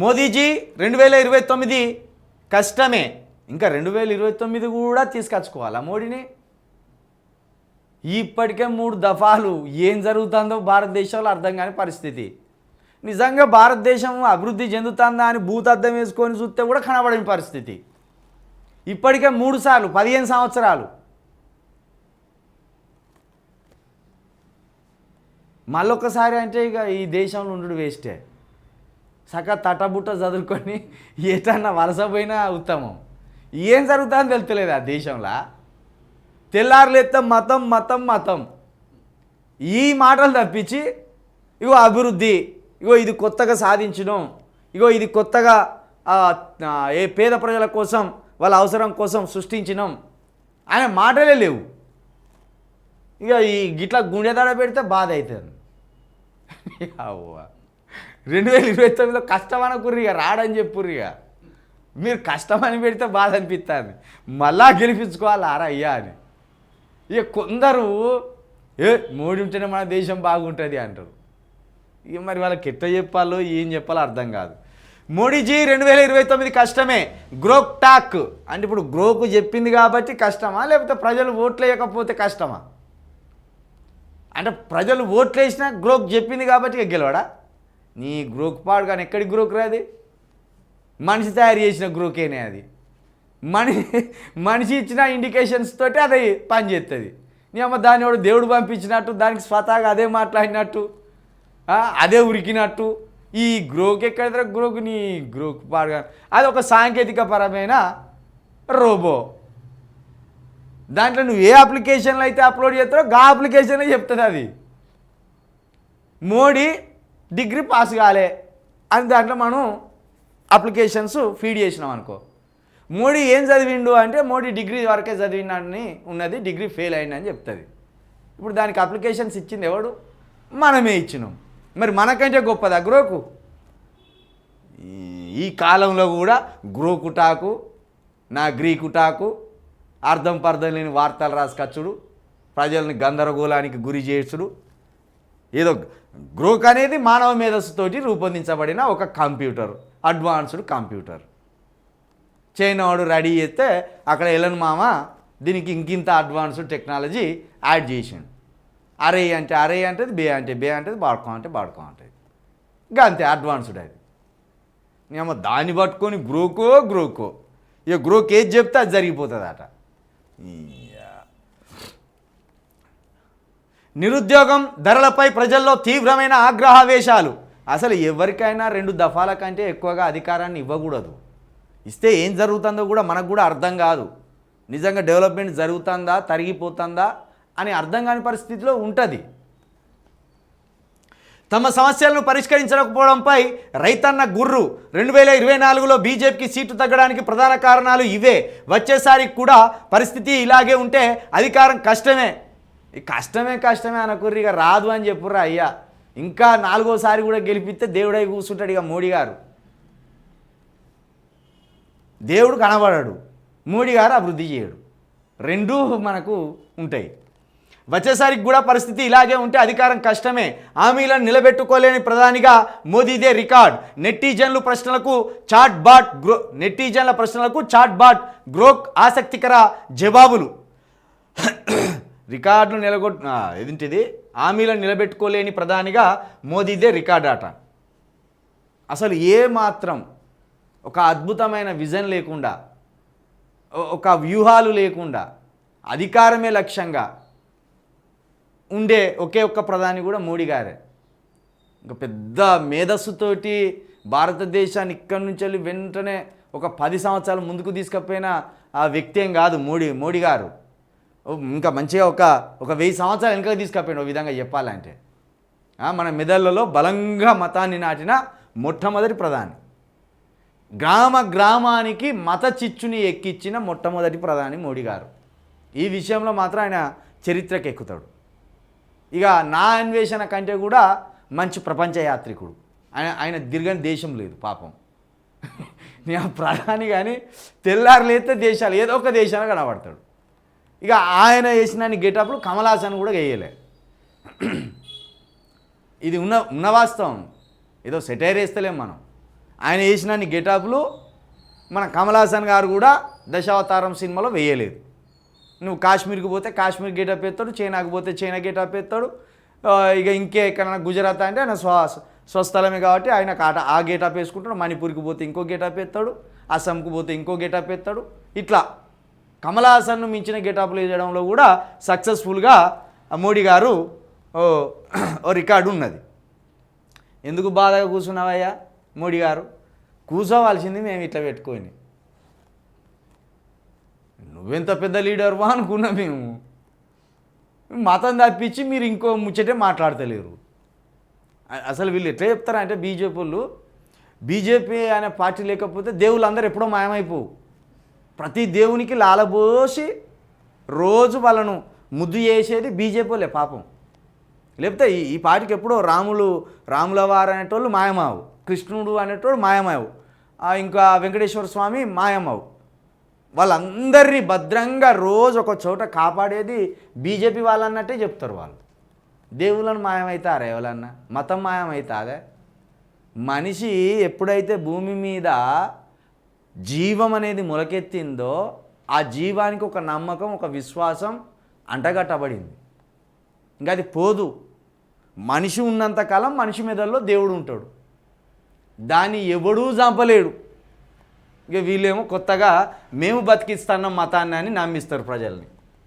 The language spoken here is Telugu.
మోదీజీ రెండు వేల ఇరవై తొమ్మిది కష్టమే. ఇంకా రెండు వేల ఇరవై తొమ్మిది కూడా తీసుకొచ్చుకోవాలా మోడీని? ఇప్పటికే మూడు దఫాలు ఏం జరుగుతుందో భారతదేశంలో అర్థం కాని పరిస్థితి. నిజంగా భారతదేశం అభివృద్ధి చెందుతుందా అని భూతద్దం వేసుకొని చూస్తే కూడా కనబడని పరిస్థితి. ఇప్పటికే మూడు సార్లు పదిహేను సంవత్సరాలు. మళ్ళొకసారి అంటే ఇక ఈ దేశంలో ఉండడు వేస్టే చక్కగా తటబుట్ట చదువుకొని ఏటన్నా వలస పోయినా ఉత్తమం. ఏం జరుగుతుందని తెలుతలేదు ఆ దేశంలో తెల్లారులేస్తే మతం మతం మతం. ఈ మాటలు తప్పించి ఇగో అభివృద్ధి ఇగో ఇది కొత్తగా సాధించడం ఇగో ఇది కొత్తగా ఏ పేద ప్రజల కోసం వాళ్ళ అవసరం కోసం సృష్టించినాం అనే మాటలే లేవు. ఇక ఈ గిట్లా గుండెదడ పెడితే బాధ అవుతుంది. అవ్వ రెండు వేల ఇరవై తొమ్మిదిలో కష్టం అనుకుర్రు ఇక రాడని చెప్పుర్రు ఇక మీరు కష్టమని పెడితే బాధ అనిపిస్తుంది మళ్ళా గెలిపించుకోవాలి? ఆరా అయ్యా అని. ఇక కొందరు ఏ మోడీ ఉంటేనే మన దేశం బాగుంటుంది అంటారు. ఇక మరి వాళ్ళకి ఎట్లా చెప్పాలో ఏం చెప్పాలో అర్థం కాదు. మోడీజీ రెండు వేల ఇరవై తొమ్మిది కష్టమే. Grok talk. అంటే ఇప్పుడు గ్రోకు చెప్పింది కాబట్టి కష్టమా? లేకపోతే ప్రజలు ఓట్లు వేయకపోతే కష్టమా? అంటే ప్రజలు ఓట్లు వేసినా గ్రోక్ చెప్పింది కాబట్టి ఇక గెలవడా? నీ గ్రూక్ పాడు కానీ ఎక్కడి గ్రూక్ రాది మనిషి తయారు చేసిన గ్రూకేనే అది. మని మనిషి ఇచ్చిన ఇండికేషన్స్ తోటి అది పనిచేస్తుంది నీ అమ్మ దాని వాడు దేవుడు పంపించినట్టు దానికి స్వతహాగా అదే మాట్లాడినట్టు అదే ఉరికినట్టు. ఈ గ్రోక్ ఎక్కడ గ్రోక్? నీ గ్రోక్ పాడగా అది ఒక సాంకేతిక పరమైన రోబో. దాంట్లో నువ్వు ఏ అప్లికేషన్లో అయితే అప్లోడ్ చేస్తారో గా అప్లికేషన్ చెప్తుంది అది. మోడీ డిగ్రీ పాస్ కాలే అని దాంట్లో మనం అప్లికేషన్స్ ఫీడ్ చేసినాం అనుకో. మోడీ ఏం చదివిండు అంటే మోడీ డిగ్రీ వరకే చదివినని ఉన్నది డిగ్రీ ఫెయిల్ అయిందని చెప్తుంది. ఇప్పుడు దానికి అప్లికేషన్స్ ఇచ్చింది ఎవడు? మనమే ఇచ్చినాం. మరి మనకంటే గొప్పదా గ్రోకు? ఈ- ఈ కాలంలో కూడా గ్రోకుటాకు నా గ్రీకుటాకు అర్థం పర్థం లేని వార్తలు రాసుకచ్చుడు ప్రజల్ని గందరగోళానికి గురి చేసుడు ఏదో గ్రోక్ అనేది మానవ మేధస్సుతోటి రూపొందించబడిన ఒక కంప్యూటర్ అడ్వాన్స్డ్ కంప్యూటర్. చైనా వాడు రెడీ చేస్తే అక్కడ ఎలన్ మామ దీనికి ఇంకింత అడ్వాన్స్డ్ టెక్నాలజీ యాడ్ చేసిండు. అరే అంటే అరే అంటది బే అంటే బే అంటే బాడుకో అంటే బాడుకో అంటే ఇంకా అంతే అడ్వాన్స్డ్ అది. ఏమో దాన్ని పట్టుకొని గ్రోకో గ్రోకో ఇక గ్రోక్ ఏది చెప్తే అది జరిగిపోతుంది అట నిరుద్యోగం ధరలపై ప్రజల్లో తీవ్రమైన ఆగ్రహావేశాలు. అసలు ఎవరికైనా రెండు దఫాల కంటే ఎక్కువగా అధికారాన్ని ఇవ్వకూడదు. ఇస్తే ఏం జరుగుతుందో కూడా మనకు కూడా అర్థం కాదు. నిజంగా డెవలప్మెంట్ జరుగుతుందా తరిగిపోతుందా అని అర్థం కాని పరిస్థితిలో ఉంటుంది. తమ సమస్యలను పరిష్కరించకపోవడంపై రైతన్న గుర్రు రెండు వేల ఇరవై నాలుగులో బీజేపీకి సీటు తగ్గడానికి ప్రధాన కారణాలు ఇవే. వచ్చేసారి కూడా పరిస్థితి ఇలాగే ఉంటే అధికారం కష్టమే. ఈ కష్టమే కష్టమే అనకుర్రి ఇక రాదు అని చెప్పుర్రా అయ్యా. ఇంకా నాలుగోసారి కూడా గెలిపిస్తే దేవుడై కూర్చుంటాడు ఇక మోడీ గారు. దేవుడు కనబడాడు మోడీ గారు అభివృద్ధి చేయడు. రెండూ మనకు ఉంటాయి. వచ్చేసరికి కూడా పరిస్థితి ఇలాగే ఉంటే అధికారం కష్టమే. హామీలను నిలబెట్టుకోలేని ప్రధానిగా మోదీదే రికార్డ్. నెటిజన్లు ప్రశ్నలకు చాట్ బాట్ గ్రో నెటిజన్ల ప్రశ్నలకు చాట్ బాట్ గ్రోక్ ఆసక్తికర జవాబులు. రికార్డులు నిలగొట్ ఏదింటిది హామీలను నిలబెట్టుకోలేని ప్రధానిగా మోదీదే రికార్డ్ ఆట. అసలు ఏ మాత్రం ఒక అద్భుతమైన విజన్ లేకుండా ఒక వ్యూహాలు లేకుండా అధికారమే లక్ష్యంగా ఉండే ఒకే ఒక్క ప్రధాని కూడా మోడీ గారే. ఇంకా పెద్ద మేధస్సుతోటి భారతదేశాన్ని ఇక్కడి నుంచి వెళ్ళి వెంటనే ఒక పది సంవత్సరాలు ముందుకు తీసుకపోయిన ఆ వ్యక్తి ఏం కాదు మోడీ మోడీ గారు. ఇంకా మంచిగా ఒక ఒక వెయ్యి సంవత్సరాలు వెనక తీసుకుపోయాడు ఒక విధంగా చెప్పాలంటే. మన మెదళ్ళలో బలంగా మతాన్ని నాటిన మొట్టమొదటి ప్రధాని. గ్రామ గ్రామానికి మత చిచ్చుని ఎక్కించిన మొట్టమొదటి ప్రధాని మోడీ గారు. ఈ విషయంలో మాత్రం ఆయన చరిత్రకు ఎక్కుతాడు. ఇక నా అన్వేషణ కంటే కూడా మంచి ప్రపంచ యాత్రికుడు. ఆయన ఆయన తిరగని దేశం లేదు పాపం. నేను ప్రధాని కానీ తెల్లారు లేతే దేశాలు ఏదో ఒక దేశాన్ని కనబడతాడు. ఇక ఆయన వేసిన గెటప్లు కమలాసన్ కూడా వేయలే ఇది ఉన్న ఉన్న వాస్తవం. ఏదో సెటైర్ వేస్తలేం మనం. ఆయన వేసిన గెటప్లు మన కమల్ హాసన్ గారు కూడా దశావతారం సినిమాలో వేయలేదు. నువ్వు కాశ్మీర్కి పోతే కాశ్మీర్ గెటప్ ఎత్తాడు చైనాకి పోతే చైనా గెటప్ ఎత్తాడు ఇక ఇంకే ఎక్కడైనా గుజరాత్ అంటే ఆయన స్వ స్వస్థలమే కాబట్టి ఆయన ఆట ఆ గేటప్ వేసుకుంటాడు మణిపూర్కి పోతే ఇంకో గేటప్ ఎత్తాడు అస్సాంకి పోతే ఇంకో గేటప్ ఎత్తాడు ఇట్లా. కమలాసన్ను మించిన గెటప్లు వేయడంలో కూడా సక్సెస్ఫుల్గా మోడీ గారు ఓ ఓ రికార్డు ఉన్నది. ఎందుకు బాధగా కూర్చున్నావయ్యా మోడీ గారు? కూర్చోవాల్సింది మేము ఇట్లా పెట్టుకొని. నువ్వెంత పెద్ద లీడర్వా అనుకున్నా మేము. మతం తప్పించి మీరు ఇంకో ముచ్చటే మాట్లాడతలేరు. అసలు వీళ్ళు ఎట్లా చెప్తారంటే బీజేపీ వాళ్ళు బీజేపీ అనే పార్టీ లేకపోతే దేవుళ్ళు అందరూ ఎప్పుడో మాయమైపోవు. ప్రతి దేవునికి లాలబోసి రోజు వాళ్ళను ముద్దు చేసేది బీజేపీలే పాపం. లేకపోతే ఈ ఈ పాటికి ఎప్పుడో రాములు రాములవారు అనేటోళ్ళు మాయమావు కృష్ణుడు అనేటోడు మాయమావు ఇంకా వెంకటేశ్వర స్వామి మాయమావు. వాళ్ళందరినీ భద్రంగా రోజు ఒక చోట కాపాడేది బీజేపీ వాళ్ళన్నట్టే చెప్తారు వాళ్ళు. దేవులను మాయమవుతారా ఎవరన్నా మతం మాయమవుతాదే మనిషి ఎప్పుడైతే భూమి మీద జీవం అనేది మొలకెత్తిందో ఆ జీవానికి ఒక నమ్మకం ఒక విశ్వాసం అంటగట్టబడింది. ఇంకా అది పోదు. మనిషి ఉన్నంతకాలం మనిషి మీదల్లో దేవుడు ఉంటాడు. దాన్ని ఎవడూ చంపలేడు. ఇక వీళ్ళేమో కొత్తగా మేము బతికిస్తాన్న మతాన్ని అని నమ్మిస్తారు ప్రజల్ని.